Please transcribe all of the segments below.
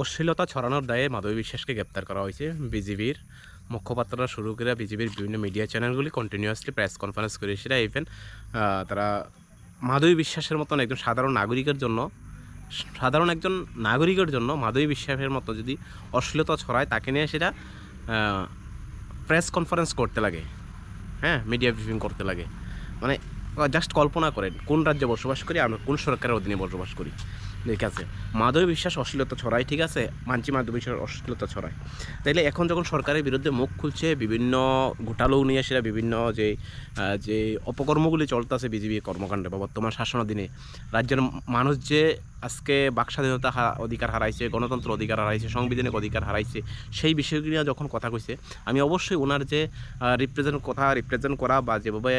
অশ্লীলতা ছড়ানোর দায়ে মাধবী বিশ্বাসকে গ্রেপ্তার করা হয়েছে। বিজিবির মুখপাত্ররা শুরু করে বিজিবির বিভিন্ন মিডিয়া চ্যানেলগুলি কন্টিনিউয়াসলি প্রেস কনফারেন্স করে করেছিল ইভেন তারা মাধবী বিশ্বাসের মতন একজন সাধারণ নাগরিকের জন্য, সাধারণ একজন নাগরিকের জন্য মাধবী বিশ্বাসের মতো যদি অশ্লীলতা ছড়ায়, তাকে নিয়ে সেটা প্রেস কনফারেন্স করতে লাগে। হ্যাঁ মিডিয়া ব্রিফিং করতে লাগে। মানে জাস্ট কল্পনা করেন, কোন রাজ্যে বসবাস করি, আমরা কোন সরকারের অধীনে বসবাস করি। ঠিক আছে। মাধবী বিশ্বাস অশ্লীলতা ছড়ায়, ঠিক আছে? মানছি মাধবী বিশ্বাস অশ্লীলতা ছড়ায়। তাইলে এখন যখন সরকারের বিরুদ্ধে মুখ খুলছে, বিভিন্ন ঘোটালো নিয়ে বিভিন্ন যে যে অপকর্মগুলি চলতেছে বিজেপি কর্মকাণ্ডে বা বর্তমান শাসনাধীনে রাজ্যের মানুষ যে আজকে বাক স্বাধীনতা অধিকার হারাইছে, গণতন্ত্র অধিকার হারাইছে, সাংবিধানিক অধিকার হারাইছে, সেই বিষয়গুলি নিয়ে যখন কথা কইছে, আমি অবশ্যই ওনার যে রিপ্রেজেন্ট কথা রিপ্রেজেন্ট করা বা যেভাবে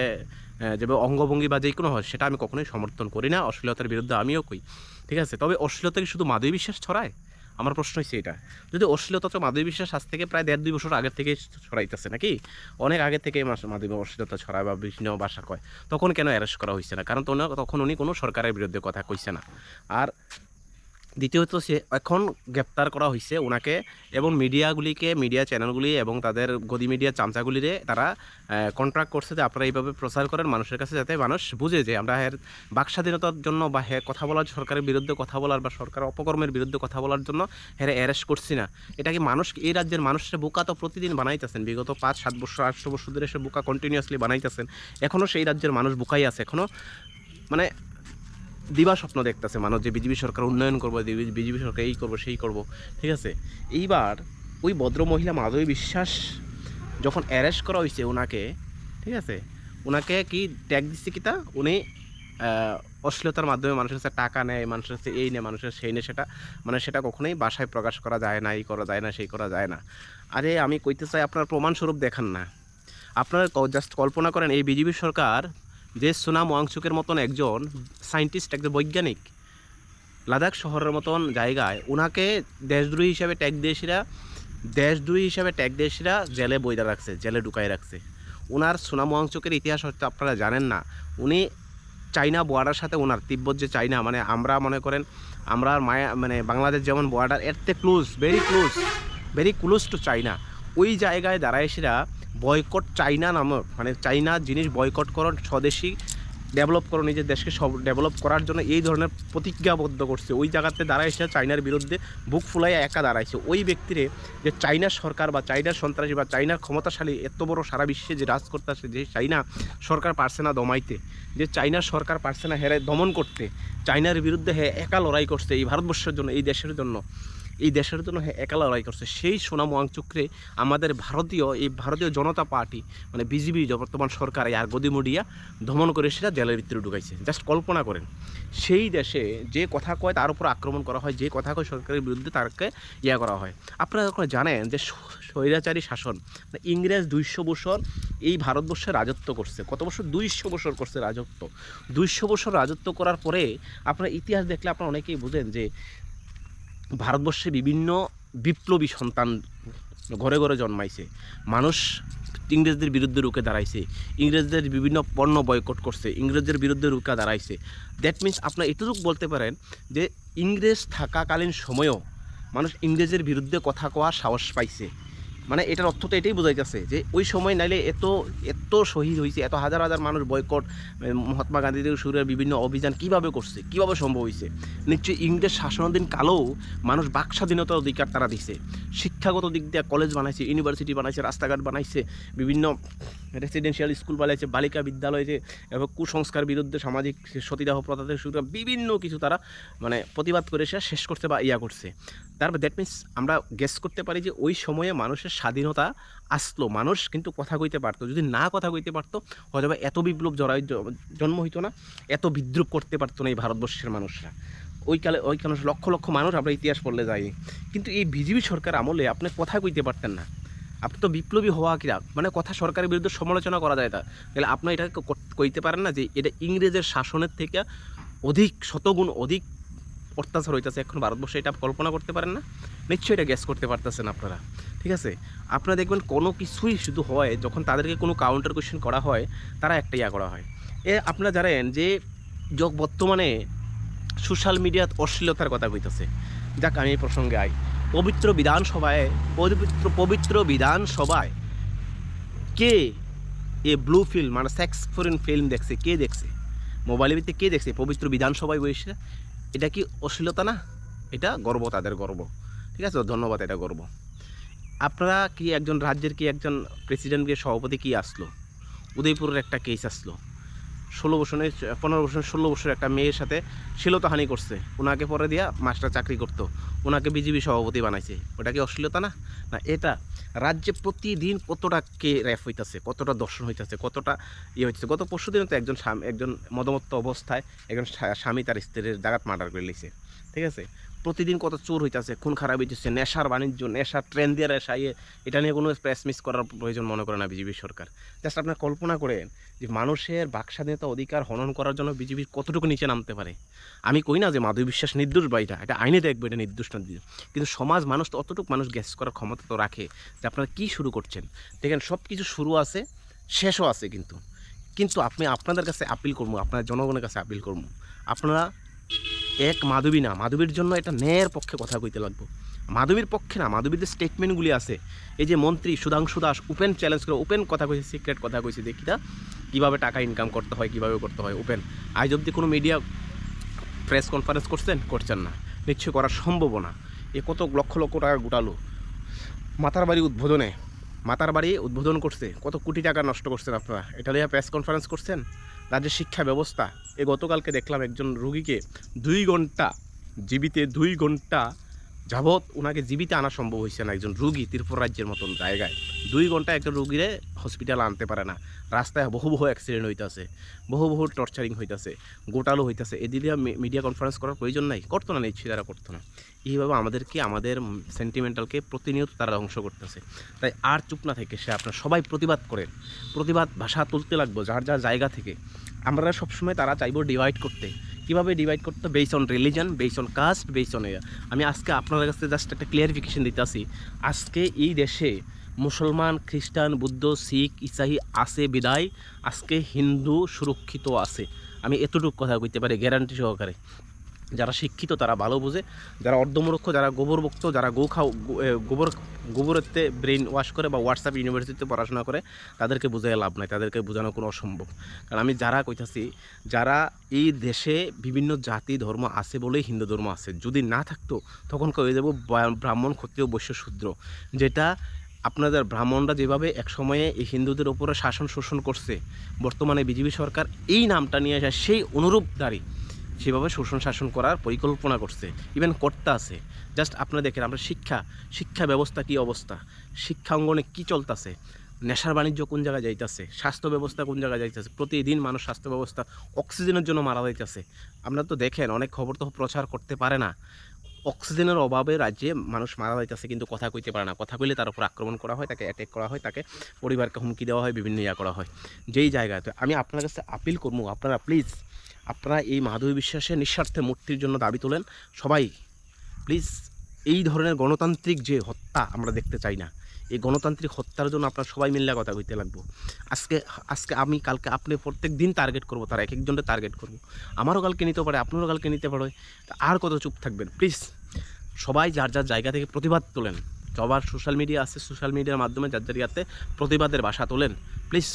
যেভাবে অঙ্গভঙ্গি বা যে কোনো হয়, সেটা আমি কখনোই সমর্থন করি না। অশ্লীলতার বিরুদ্ধে আমিও কই। ঠিক আছে? তবে অশ্লীলতা কি শুধু মাধবী বিশ্বাস ছড়ায়? আমার প্রশ্ন হচ্ছে এটা। যদি অশ্লীলতা তো মাধবী বিশ্বাস আজ থেকে প্রায় দেড় দুই বছর আগের থেকে ছড়াইতেছে নাকি? অনেক আগে থেকে মাধবী অশ্লীলতা ছড়ায় বা বিভিন্ন ভাষা কয়। তখন কেন অ্যারেস্ট করা হয়েছে না? কারণ তখন উনি কোনো সরকারের বিরুদ্ধে কথা কইছে না। আর দ্বিতীয়ত সে এখন গ্রেপ্তার করা হয়েছে ওনাকে এবং মিডিয়াগুলিকে, মিডিয়া চ্যানেলগুলি এবং তাদের গদি মিডিয়া চামচাগুলিরে তারা কন্ট্রাক্ট করছে যে আপনারা এইভাবে প্রচার করেন মানুষের কাছে যাতে মানুষ বুঝে যে আমরা এর বাক স্বাধীনতার জন্য বা হ্যাঁ কথা বলার সরকারের বিরুদ্ধে কথা বলার বা সরকার অপকর্মের বিরুদ্ধে কথা বলার জন্য হ্যাঁ অ্যারেস্ট করছি না। এটা কি মানুষ, এই রাজ্যের মানুষের বোকা তো প্রতিদিন বানাইতেছেন। বিগত পাঁচ, সাত বছর আটশো বছর ধরে সে বোকা কন্টিনিউয়াসলি বানাইতেছেন। এখনও সেই রাজ্যের মানুষ বোকাই আছে। এখনও মানে দিবা স্বপ্ন দেখতেছে মানুষ যে বিজেপি সরকার উন্নয়ন করব বিজেপি সরকার এই করব, সেই করব, ঠিক আছে? এইবার ওই ভদ্র মহিলা মাধবী বিশ্বাস যখন অ্যারেস্ট করা হয়েছে ওনাকে ঠিক আছে? ওনাকে কি ট্যাগ দিচ্ছে কি তা? উনি অশ্লীলতার মাধ্যমে মানুষের কাছে টাকা নেয়, মানুষের কাছে এই নেয়, মানুষের সেই নেয়, সেটা মানে সেটা কখনোই বাসায় প্রকাশ করা যায় না এই করা যায় না, সেই করা যায় না। আরে আমি কইতে চাই আপনার প্রমাণস্বরূপ দেখান না। আপনারা জাস্ট কল্পনা করেন, এই বিজেপি সরকার যে সোনাম ওয়াংচুকের মতন একজন সায়েন্টিস্ট, একজন বৈজ্ঞানিক লাদাখ শহরের মতন জায়গায় ওনাকে দেশদ্রোহী হিসাবে ট্যাগ দেশিরা দেশদ্রোহী হিসাবে ট্যাগ দেশিরা জেলে বইরা রাখছে, জেলে ঢুকাই রাখছে। ওনার সোনাম ওয়াংচুকের ইতিহাস হয়তো আপনারা জানেন না। উনি চাইনা বর্ডার সাথে ওনার তিব্বত যে চাইনা মানে আমরা মনে করেন আমরা মায়া মানে বাংলাদেশ যেমন বর্ডার এর থেকে close very close very close to China ওই জায়গায় দাঁড়ায় সেরা বয়কট চাইনা নামক মানে চাইনা জিনিস বয়কট করো স্বদেশি ডেভেলপ করো নিজের দেশকে সব ডেভেলপ করার জন্য এই ধরনের প্রতিজ্ঞাবদ্ধ করছে। ওই জায়গাতে দাঁড়াইছে চাইনার বিরুদ্ধে বুক ফুলাইয়া একা দাঁড়াইছে। ওই ব্যক্তিরে যে চাইনার সরকার বা চাইনার সন্ত্রাসী বা চাইনার ক্ষমতাশালী এত বড় সারা বিশ্বে যে রাজ করতেছে যে চাইনা সরকার পারছে না দমাইতে, যে চাইনার সরকার পারছে না হেরে দমন করতে, চাইনার বিরুদ্ধে হ্যাঁ একা লড়াই করছে এই ভারতবর্ষের জন্য, এই দেশের জন্য। এই দেশের জন্য একা লড়াই করছে। সেই সোনাম ওয়াংচুকরে আমাদের ভারতীয়, এই ভারতীয় জনতা পার্টি মানে বিজেপি বর্তমান সরকার, এই আর গদিমুডিয়া দমন করে সেটা জেলের ভিতরে ঢুকাইছে। জাস্ট কল্পনা করেন। সেই দেশে যে কথা কয় তার উপর আক্রমণ করা হয়, যে কথা কয় সরকারের বিরুদ্ধে তাকে ইয়া করা হয়। আপনারা যখন জানেন যে স্বৈরাচারী শাসন মানে ইংরেজ দুইশো বছর এই ভারতবর্ষে রাজত্ব করছে। কত বছর? দুইশো বছর করছে রাজত্ব। দুইশো বছর রাজত্ব করার পরে আপনার ইতিহাস দেখলে আপনারা অনেকেই বুঝেন যে ভারতবর্ষে বিভিন্ন বিপ্লবী সন্তান ঘরে ঘরে জন্মাইছে। মানুষ ইংরেজদের বিরুদ্ধে রুখে দাঁড়াইছে। ইংরেজদের বিভিন্ন পণ্য বয়কট করছে। ইংরেজদের বিরুদ্ধে রুখে দাঁড়াইছে। দ্যাট মিন্স আপনার এটুকু বলতে পারেন যে ইংরেজ থাকাকালীন সময়েও মানুষ ইংরেজের বিরুদ্ধে কথা কওয়ার সাহস পাইছে। মানে এটার অর্থ তো এটাই বোঝাইতেছে যে ওই সময় নাইলে এত এত শহীদ হয়েছে এত হাজার হাজার মানুষ বয়কট মহাত্মা গান্ধী থেকে শুরু বিভিন্ন অভিযান কীভাবে করছে, কীভাবে সম্ভব হয়েছে নিশ্চয়ই ইংরেজ শাসনাধীন কালেও মানুষ বাক স্বাধীনতার অধিকার তারা দিছে। শিক্ষাগত দিক দিয়ে কলেজ বানাইছে ইউনিভার্সিটি বানাইছে, রাস্তাঘাট বানাইছে, বিভিন্ন রেসিডেন্সিয়াল স্কুল বানাইছে, বালিকা বিদ্যালয় যে, এবং কুসংস্কার বিরুদ্ধে সামাজিক সতীদাহ প্রথা থেকে বিভিন্ন কিছু তারা মানে প্রতিবাদ করে সে শেষ করছে বা ইয়া করছে। তারপর দ্যাট মিন্স আমরা গেস করতে পারি যে ওই সময়ে মানুষের স্বাধীনতা আসলো। মানুষ কিন্তু কথা কইতে পারতো। যদি না কথা কইতে পারতো হয়তো এত বিপ্লব জড়াই জন্ম হইতো না, এত বিদ্রুপ করতে পারতো না এই ভারতবর্ষের মানুষরা। ওই কালে ওই কালে লক্ষ লক্ষ মানুষ আমরা ইতিহাস পড়লে যাই। কিন্তু এই বিজেপি সরকার আমলে আপনি কথা কইতে পারতেন না। আপনি তো বিপ্লবী হওয়া কিরা মানে কথা সরকারের বিরুদ্ধে সমালোচনা করা যায় তা। তাহলে আপনি এটা কইতে পারেন না যে এটা ইংরেজের শাসনের থেকে অধিক, শতগুণ অধিক অত্যাচার হইতেছে, এখন ভারতবর্ষে এটা কল্পনা করতে পারেন না। নিশ্চয়ই এটা গ্যাস করতে পারতেছেন আপনারা। ঠিক আছে? আপনারা দেখবেন কোনো কিছুই শুধু হয়, যখন তাদেরকে কোনো কাউন্টার কোয়েশ্চেন করা হয়, তারা একটা ইয়া করা হয়। এ আপনারা জানেন যে য- বর্তমানে সোশ্যাল মিডিয়াত অশ্লীলতার কথা কইতেছে। যাক, আমি এই প্রসঙ্গে আই। পবিত্র বিধানসভায়, পবিত্র পবিত্র বিধানসভায় কে এ ব্লু ফিল্ম মানে সেক্স ফরেন ফিল্ম দেখছে? কে দেখছে? মোবাইলের ভিত্তিতে কে দেখছে? পবিত্র বিধানসভায় বসে এটা কি অশ্লীলতা না? এটা গর্ব, তাদের গর্ব। ঠিক আছে ধন্যবাদ, এটা গর্ব। আপনারা কি একজন রাজ্যের কি একজন প্রেসিডেন্টকে সভাপতি কি আসলো? উদয়পুরের একটা কেস আসলো। ষোলো বছরের, পনেরো বছর ষোলো বছরের একটা মেয়ের সাথে শ্লীলতাহানি করছে। ওনাকে পরে দিয়া মাস্টার চাকরি করতো। ওনাকে বিজেপি সভাপতি বানাইছে। ওটা কি অশ্লীলতা না? না, এটা রাজ্যে প্রতিদিন কতটা কে র্যাপ হইতেছে, কতটা দর্শন হইতেছে, কতটা ইয়ে হইতেছে? গত পরশু দিনে তো একজন একজন মদমত্ত অবস্থায় একজন স্বামী তার স্ত্রীর জাগাত মার্ডার করে লিছে ঠিক আছে? প্রতিদিন কত চোর হইতেছে, খুন খারাপ হইতেছে, নেশার বাণিজ্য, নেশার ট্রেন দিয়ে নেশা এটা নিয়ে কোনো প্রেস মিস করার প্রয়োজন মনে করে না বিজেপি সরকার। জাস্ট আপনার কল্পনা করেন যে মানুষের বাক স্বাধীনতা অধিকার হনন করার জন্য বিজেপি কতটুকু নিচে নামতে পারে। আমি কই না যে মাধবী বিশ্বাস নির্দোষ বা এটা এটা আইনে দেখবে, এটা নির্দোষ না দিয়ে। কিন্তু সমাজ মানুষ তো অতটুকু মানুষ গ্যাস করার ক্ষমতা তো রাখে যে আপনারা কী শুরু করছেন। দেখেন সব কিছু শুরু আছে, শেষও আছে কিন্তু। কিন্তু আপনি আপনাদের কাছে আপিল করব, আপনার জনগণের কাছে আপিল করব। আপনারা এক মাধবী না, মাধবীর জন্য এটা ন্যায়ের পক্ষে কথা কইতে লাগবো। মাধবীর পক্ষে না মাধবীর যে স্টেটমেন্টগুলি আছে। এই যে মন্ত্রী সুধাংশু দাস ওপেন চ্যালেঞ্জ করে, ওপেন কথা কইছে সিক্রেট কথা কইছে, দেখি না কীভাবে টাকা ইনকাম করতে হয়, কীভাবে করতে হয়, ওপেন। আজ অবধি কোনো মিডিয়া প্রেস কনফারেন্স করছেন? করছেন না। নিশ্চয় করা সম্ভব না। এ কত লক্ষ লক্ষ টাকা গোটালো। মাতার বাড়ি উদ্বোধনে, মাতার বাড়ি উদ্বোধন করছে। কত কোটি টাকা নষ্ট করছেন আপনারা? এটা নিয়ে প্রেস কনফারেন্স করছেন? রাজ্যের শিক্ষা ব্যবস্থা। এ গতকালকে দেখলাম একজন রুগীকে দুই ঘণ্টা জীবিতে, দুই ঘণ্টা যাবৎ ওনাকে জীবিতে আনা সম্ভব হয়েছে না একজন রুগী ত্রিপুরা রাজ্যের মতন জায়গায়। দুই ঘণ্টা একটা রুগীরে হসপিটালে আনতে পারে না। রাস্তায় বহু বহু অ্যাক্সিডেন্ট হইতাছে বহু বহু টর্চারিং হইতাছে গোটালো হইতাছে এদিকে মিডিয়া কনফারেন্স করার প্রয়োজন নাই। করতো না নিশ্চয়ই তারা করতো না এইভাবে আমাদেরকে, আমাদের সেন্টিমেন্টালকে প্রতিনিয়ত তারা ধ্বংস করতেছে। তাই আর চুপ না থেকে সে আপনার সবাই প্রতিবাদ করেন। প্রতিবাদ ভাষা তুলতে লাগবো, যার যার জায়গা থেকে। আমরা সবসময় তারা চাইব ডিভাইড করতে। কীভাবে ডিভাইড করতে? Base on religion base on caste base on আমি আজকে আপনাদের কাছে জাস্ট একটা ক্লিয়ারিফিকেশন দিতে আসি। আজকে এই দেশে মুসলমান, খ্রিস্টান, বুদ্ধ, শিখ, ইসাহি আছে বিদায়, আজকে হিন্দু সুরক্ষিত আছে। আমি এতটুকু কথা কইতে পারি গ্যারান্টি সহকারে। যারা শিক্ষিত, তারা ভালো বোঝে। যারা অর্ধমূর্খ, যারা গোবর ভক্ত যারা গো খাও গোবর গোবরেতে ব্রেন ওয়াশ করে বা হোয়াটসঅ্যাপ ইউনিভার্সিটিতে পড়াশোনা করে, তাদেরকে বোঝাই লাভ নাই, তাদেরকে বোঝানো কোনো অসম্ভব। কারণ আমি যারা কইতাছি, যারা এই দেশে বিভিন্ন জাতি, ধর্ম আছে বলেই হিন্দু ধর্ম আছে, যদি না থাকতো, তখন কয়ে যাব ব্রাহ্মণ ক্ষত্রিয় বৈশ্য শূদ্র যেটা আপনাদের ব্রাহ্মণরা যেভাবে এক সময়ে এই হিন্দুদের ওপরে শাসন শোষণ করছে, বর্তমানে বিজেপি সরকার এই নামটা নিয়ে আসা, সেই অনুরূপদারী সেভাবে শোষণ শাসন করার পরিকল্পনা করছে ইভেন কর্তা আছে। জাস্ট আপনারা দেখেন, আমরা শিক্ষা শিক্ষা ব্যবস্থা কি অবস্থা? শিক্ষা অঙ্গনে কী চলতেছে? নেশার বাণিজ্য কোন জায়গায় যাইতেছে? স্বাস্থ্য ব্যবস্থা কোন জায়গায় যাইতেছে? প্রতিদিন মানুষ স্বাস্থ্য ব্যবস্থা, অক্সিজেনের জন্য মারা যাইতেছে। আপনারা তো দেখেন, অনেক খবর তো প্রচার করতে পারে না। অক্সিজেনের অভাবে রাজ্যে মানুষ মারা যাইতেছে, কিন্তু কথা কইতে পারে না। কথা কইলে তার উপর আক্রমণ করা হয়, তাকে অ্যাটেক করা হয়, তাকে পরিবারকে হুমকি দেওয়া হয়, বিভিন্ন ইয়া করা হয়। যেই জায়গায় তো আমি আপনার কাছে আপিল করব, আপনারা প্লিজ আপনারা এই মাধবী বিশ্বাসের নিঃস্বার্থে মূর্তির জন্য দাবি তোলেন। সবাই প্লিজ এই ধরনের গণতান্ত্রিক যে হত্যা আমরা দেখতে চাই না, এই গণতান্ত্রিক হত্যার জন্য আপনারা সবাই মিললে কথা কইতে লাগবো। আজকে আজকে আমি, কালকে আপনি প্রত্যেক দিন টার্গেট করব, তারা এক একজনকে টার্গেট করব। আমারও কালকে নিতে পারে, আপনারও কালকে নিতে পারে। আর কত চুপ থাকবেন প্লিজ সবাই যার যার জায়গা থেকে প্রতিবাদ তোলেন। সবার সোশ্যাল মিডিয়া আছে, সোশ্যাল মিডিয়ার মাধ্যমে যার জায়গাতে প্রতিবাদের বাসা তোলেন। প্লিজ।